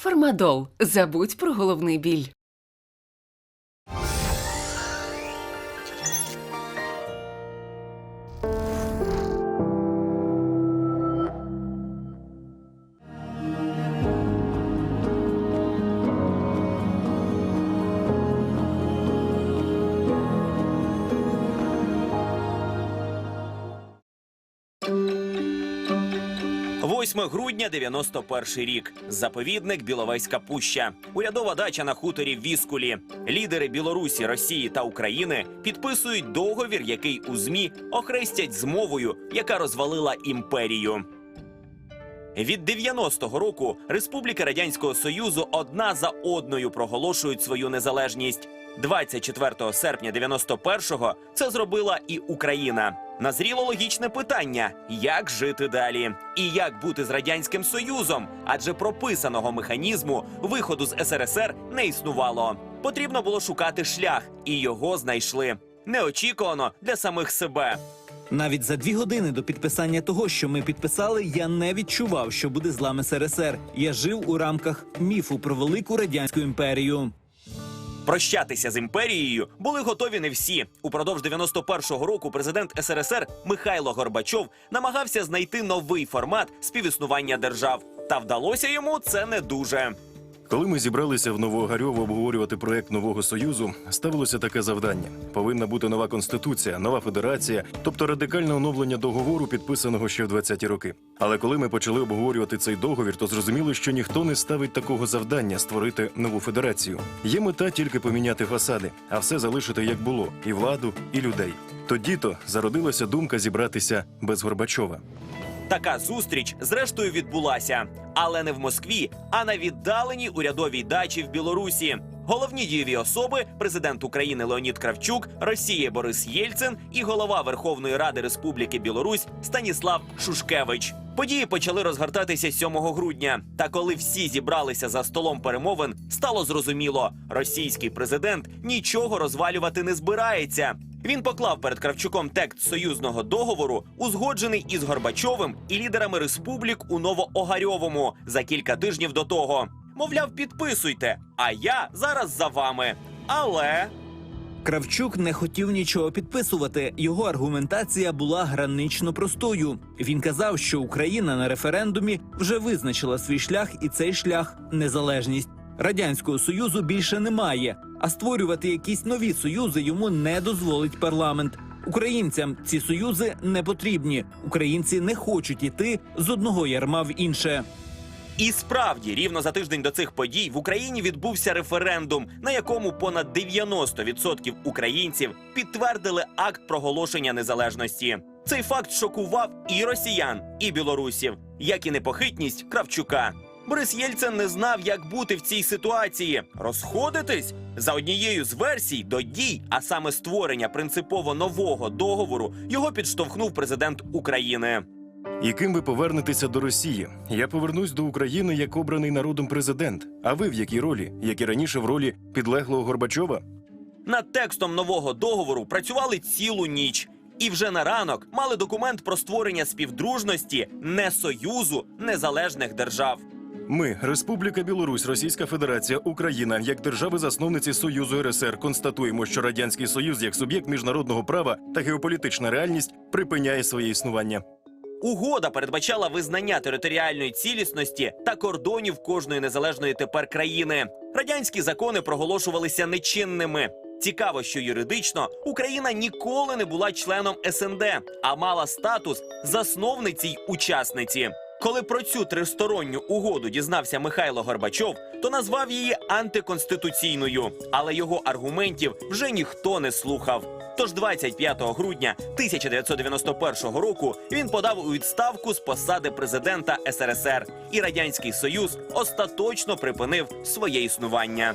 Фармадол. Забудь про головний біль. Восьме грудня 91 рік. Заповідник Біловезька пуща. Урядова дача на хуторі Віскулі. Лідери Білорусі, Росії та України підписують договір, який у змі охрестять змовою, яка розвалила імперію. Від 90-го року республіки Радянського Союзу одна за одною проголошують свою незалежність. 24 серпня 91-го це зробила і Україна. Назріло логічне питання: як жити далі, і як бути з радянським союзом, адже прописаного механізму виходу з СРСР не існувало. Потрібно було шукати шлях, і його знайшли неочікувано для самих себе. Навіть за дві години до підписання того, що ми підписали, я не відчував, що буде злам СРСР. Я жив у рамках міфу про велику радянську імперію. Прощатися з імперією були готові не всі. Упродовж 91-го року президент СРСР Михайло Горбачов намагався знайти новий формат співіснування держав. Та вдалося йому це не дуже. Коли ми зібралися в Новоогарьово обговорювати проект нового союзу, ставилося таке завдання: повинна бути нова конституція, нова федерація, тобто радикальне оновлення договору, підписаного ще в 20-ті роки. Але коли ми почали обговорювати цей договір, то зрозуміли, що ніхто не ставить такого завдання створити нову федерацію. Є мета тільки поміняти фасади, а все залишити як було: і владу, і людей. Тоді то зародилася думка зібратися без Горбачова. Така зустріч зрештою відбулася, але не в Москві, а на віддаленій урядовій дачі в Білорусі. Головні дієві особи президент України Леонід Кравчук, Росії Борис Єльцин і голова Верховної Ради Республіки Білорусь Станіслав Шушкевич. Події почали розгортатися 7 грудня. Та коли всі зібралися за столом перемовин, стало зрозуміло, російський президент нічого розвалювати не збирається. Він поклав перед Кравчуком текст союзного договору, узгоджений із Горбачовим і лідерами республік у Новоогарьовому за кілька тижнів до того. Мовляв, підписуйте, а я зараз за вами. Але Кравчук не хотів нічого підписувати. Його аргументація була гранично простою. Він казав, що Україна на референдумі вже визначила свій шлях, і цей шлях незалежність. Радянського союзу більше немає, а створювати якісь нові союзи йому не дозволить парламент. Українцям ці союзи не потрібні. Українці не хочуть іти з одного ярма в інше. І справді, рівно за тиждень до цих подій в Україні відбувся референдум, на якому понад 90% українців підтвердили акт проголошення незалежності. Цей факт шокував і росіян, і білорусів, як і непохитність Кравчука. Борис Єльцин не знав, як бути в цій ситуації. Розходитись за однією з версій до дій, а саме створення принципово нового договору, його підштовхнув президент України. І ким ви повернетеся до Росії? Я повернусь до України як обраний народом президент. А ви в якій ролі? Як і раніше в ролі підлеглого Горбачова? Над текстом нового договору працювали цілу ніч. І вже на ранок мали документ про створення співдружності не союзу незалежних держав. Ми, Республіка Білорусь, Російська Федерація, Україна, як держави-засновниці Союзу РСР, констатуємо, що радянський союз як суб'єкт міжнародного права та геополітична реальність припиняє своє існування. Угода передбачала визнання територіальної цілісності та кордонів кожної незалежної тепер країни. Радянські закони проголошувалися нечинними. Цікаво, що юридично Україна ніколи не була членом СНД, а мала статус засновниці й учасниці. Коли про цю тристоронню угоду дізнався Михайло Горбачов, то назвав її антиконституційною, але його аргументів вже ніхто не слухав. Тож 25 грудня 1991 року він подав у відставку з посади президента СРСР, і радянський союз остаточно припинив своє існування.